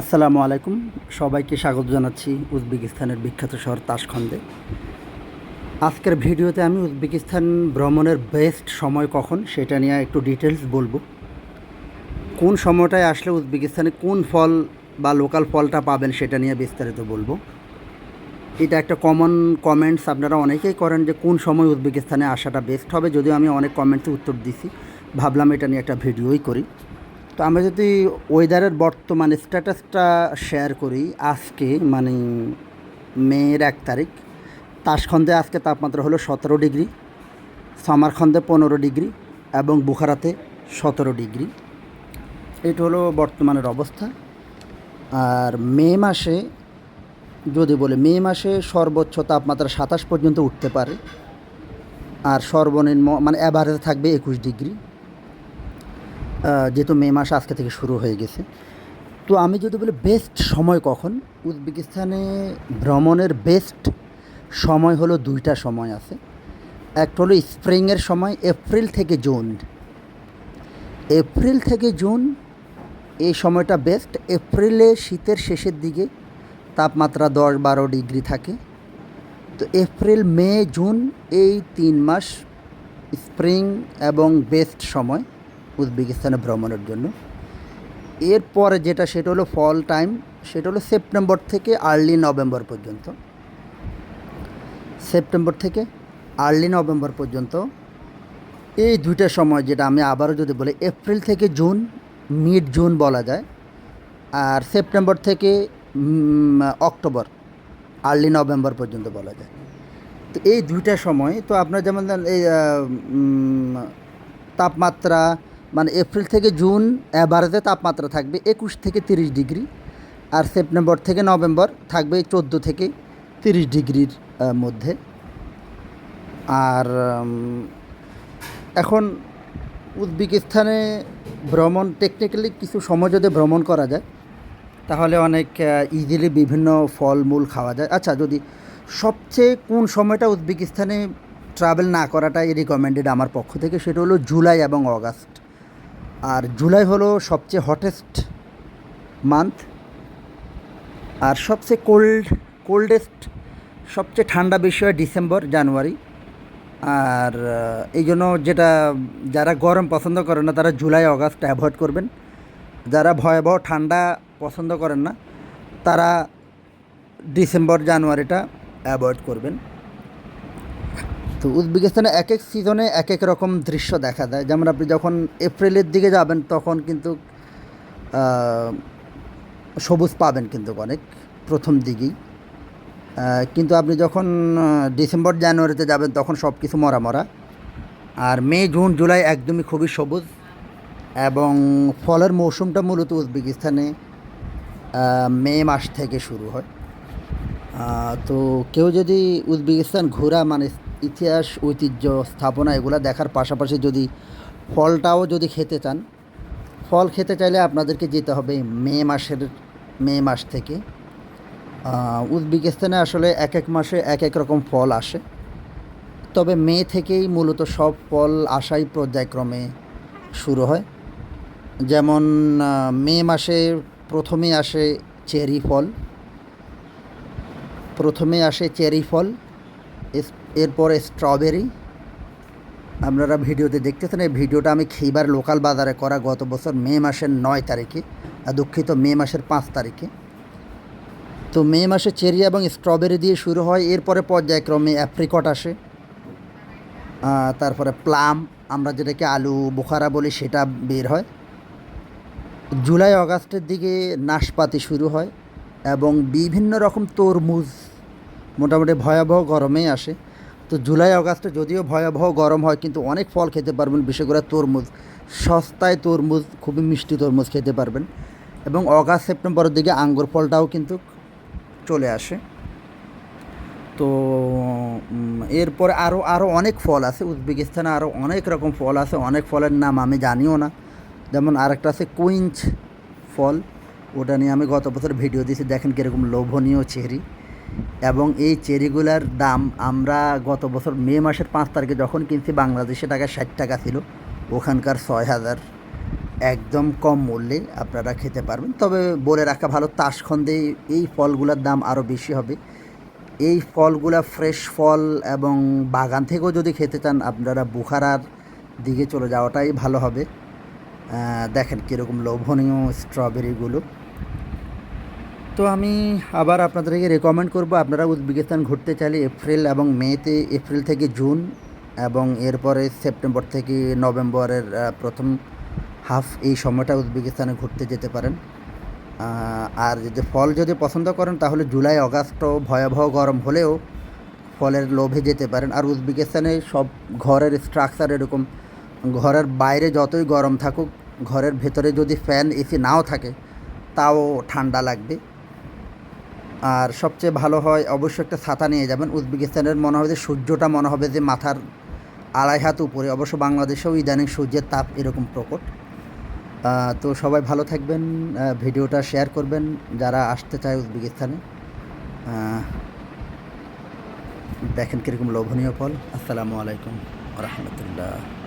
আসসালামু আলাইকুম। সবাইকে স্বাগত জানাচ্ছি উজবেকিস্তানের বিখ্যাত শহর তাসখন্দে। আজকের ভিডিওতে আমি উজবেকিস্তান ভ্রমণের বেস্ট সময় কখন সেটা নিয়ে একটু ডিটেলস বলব। কোন সময়টায় আসলে উজবেকিস্তানে কোন ফল বা লোকাল ফলটা পাবেন সেটা নিয়ে বিস্তারিত বলব। এটা একটা কমন কমেন্টস আপনারা অনেকেই করেন যে কোন সময় উজবেকিস্তানে আসাটা বেস্ট হবে, যদিও আমি অনেক কমেন্টসে উত্তর দিছি। ভাবলাম এটা নিয়ে একটা ভিডিওই করি। তো আমরা যদি ওয়েদারের বর্তমান স্ট্যাটাসটা শেয়ার করি, আজকে মানে মেয়ের এক তারিখ, তাসখন্দে আজকে তাপমাত্রা হলো সতেরো ডিগ্রি, সামারখন্দে পনেরো ডিগ্রি এবং বুখারাতে সতেরো ডিগ্রি। এটা হলো বর্তমানের অবস্থা। আর মে মাসে, যদি বলে মে মাসে সর্বোচ্চ তাপমাত্রা সাতাশ পর্যন্ত উঠতে পারে। আর সর্বনিম্ন মানে অ্যাভারেজ থাকবে একুশ ডিগ্রি। যেহেতু মে মাস আজকে থেকে শুরু হয়ে গেছে। তো আমি যদি বলি বেস্ট সময় কখন? উজবেকিস্তানে ভ্রমণের বেস্ট সময় হলো দুইটা সময় আছে। একটা হলো স্প্রিংয়ের সময় এপ্রিল থেকে জুন এপ্রিল থেকে জুন এই সময়টা বেস্ট এপ্রিলে শীতের শেষের দিকে তাপমাত্রা দশ বারো ডিগ্রি থাকে। তো এপ্রিল মে জুন এই তিন মাস স্প্রিং এবং বেস্ট সময়। উজবেকিস্তানে ভ্রমণের জন্য। এরপরে যেটা, সেটা হলো ফল টাইম সেটা হলো সেপ্টেম্বর থেকে আর্লি নভেম্বর পর্যন্ত। সেপ্টেম্বর থেকে আর্লি নভেম্বর পর্যন্ত। এই দুইটা সময় যেটা আমি আবারও যদি বলি এপ্রিল থেকে জুন মিড জুন বলা যায়, আর সেপ্টেম্বর থেকে অক্টোবর আর্লি নভেম্বর পর্যন্ত বলা যায়। তো এই দুইটা সময়, তো আপনার যেমন, এই তাপমাত্রা মানে এপ্রিল থেকে জুন অ্যাভারেজে তাপমাত্রা থাকবে একুশ থেকে তিরিশ ডিগ্রি আর সেপ্টেম্বর থেকে নভেম্বর থাকবে চোদ্দ থেকে তিরিশ ডিগ্রির মধ্যে। আর এখন উজবেকিস্তানে ভ্রমণ টেকনিক্যালি কিছু সময় যদি ভ্রমণ করা যায়, তাহলে অনেক ইজিলি বিভিন্ন ফলমূল খাওয়া যায়। আচ্ছা যদি সবচেয়ে কোন সময়টা উজবেকিস্তানে ট্রাভেল না করাটাই রিকমেন্ডেড আমার পক্ষ থেকে, সেটা হলো জুলাই এবং অগাস্ট। আর জুলাই হলো সবচেয়ে হটেস্ট মান্থ আর সবচেয়ে কোল্ড কোল্ডেস্ট সবচেয়ে ঠান্ডা বিষয় ডিসেম্বর, জানুয়ারি। আর এই জন্য যেটা, যারা গরম পছন্দ করে না, তারা জুলাই, অগাস্ট অ্যাভয়েড করবেন। যারা ভয়াবহ ঠান্ডা পছন্দ করেন না, তারা ডিসেম্বর, জানুয়ারিটা অ্যাভয়েড করবেন। তো উজবেকিস্তানে এক এক সিজনে এক এক রকম দৃশ্য দেখা দেয়। যেমন আপনি যখন এপ্রিলের দিকে যাবেন, তখন কিন্তু সবুজ পাবেন কিন্তু অনেক, প্রথম দিকেই। কিন্তু আপনি যখন ডিসেম্বর, জানুয়ারিতে যাবেন, তখন সব কিছু মরা মরা। আর মে, জুন, জুলাই একদমই খুবই সবুজ এবং ফলের মৌসুমটা মূলত উজবেকিস্তানে মে মাস থেকে শুরু হয়। তো কেউ যদি উজবেকিস্তান ঘোরা মানে ইতিহাস, ঐতিহ্য, স্থাপনা এগুলো দেখার পাশাপাশি যদি ফলটাও যদি খেতে চান, ফল খেতে চাইলে আপনাদেরকে যেতে হবে মে মাসের, মে মাস থেকে। উজবেকিস্তানে আসলে এক এক মাসে এক এক রকম ফল আসে। তবে মে থেকেই মূলত সব ফল আসাই পর্যায়ক্রমে শুরু হয়। যেমন মে মাসে প্রথমে আসে চেরি ফল। প্রথমে আসে চেরি ফল। এরপরে স্ট্রবেরি আপনারা ভিডিওতে দেখতেছেন, এই ভিডিওটা আমি খেইবার লোকাল বাজারে করা গত বছর মে মাসের নয় তারিখে দুঃখিত, মে মাসের পাঁচ তারিখে। তো মে মাসে চেরি এবং স্ট্রবেরি দিয়ে শুরু হয়, এরপরে পর্যায়ক্রমে অ্যাপ্রিকট আসে তারপরে প্লাম আমরা যেটাকে আলু বোখারা বলি সেটা বের হয়। জুলাই, অগাস্টের দিকে নাশপাতি শুরু হয় এবং বিভিন্ন রকম তরমুজ মোটামুটি ভয়াবহ গরমেই আসে। তো জুলাই অগাস্টে যদিও ভয়াবহ গরম হয়, কিন্তু অনেক ফল খেতে পারবেন, বিশেষ করে তরমুজ। সস্তায় তরমুজ, খুবই মিষ্টি তরমুজ খেতে পারবেন। এবং অগাস্ট, সেপ্টেম্বরের দিকে আঙ্গুর ফলটাও কিন্তু চলে আসে। তো এরপরে আরও আরও অনেক ফল আছে। উজবেকিস্তানে আরও অনেক রকম ফল আছে। অনেক ফলের নাম আমি জানিও না। যেমন আরেকটা আছে কুইঞ্চ ফল। ওটা নিয়ে আমি গত বছর ভিডিও দিয়েছি। দেখেন কীরকম লোভনীয় চেরি। এবং এই চেরিগুলার দাম আমরা গত বছর মে মাসের পাঁচ তারিখে যখন কিনছি, বাংলাদেশে টাকা ষাট টাকা ছিল। ওখানকার ছয় হাজার একদম কম মূল্যে আপনারা খেতে পারবেন। তবে বলে রাখা ভালো, তাসখন্দে এই ফলগুলোর দাম আরও বেশি হবে। এই ফলগুলা ফ্রেশ ফল এবং বাগান থেকেও যদি খেতে চান, আপনারা বুখারার দিকে চলে যাওয়াটাই ভালো হবে। দেখেন কীরকম লোভনীয় স্ট্রবেরিগুলো তো আমি আবার আপনাদেরকে রেকমেন্ড করব, আপনারা উজবেকিস্তান ঘুরতে চাইলে এপ্রিল এবং মেতে, এপ্রিল থেকে জুন এবং এরপরে সেপ্টেম্বর থেকে নভেম্বরের প্রথম হাফ এই সময়টা উজবেকিস্তানে ঘুরতে যেতে পারেন। আর যদি ফল যদি পছন্দ করেন, তাহলে জুলাই অগাস্টও ভয়াবহ গরম হলেও ফলের লোভে যেতে পারেন। আর উজবেকিস্তানে সব ঘরের স্ট্রাকচার এরকম, ঘরের বাইরে যতই গরম থাকুক, ঘরের ভেতরে যদি ফ্যান এসি নাও থাকে, তাও ঠান্ডা লাগবে। আর সবচেয়ে ভালো হয় অবশ্যই একটা ছাতা নিয়ে যাবেন উজবেকিস্তানের মনে হবে যে সূর্যটা মনে হবে যে মাথার আড়াই হাত উপরে। অবশ্য বাংলাদেশেও ইদানিং সূর্যের তাপ এরকম প্রকট। তো সবাই ভালো থাকবেন ভিডিওটা শেয়ার করবেন যারা আসতে চায় উজবেকিস্তানে। দেখেন কীরকম লোভনীয় ফল। আসসালামু আলাইকুম রহমতুল্লাহ।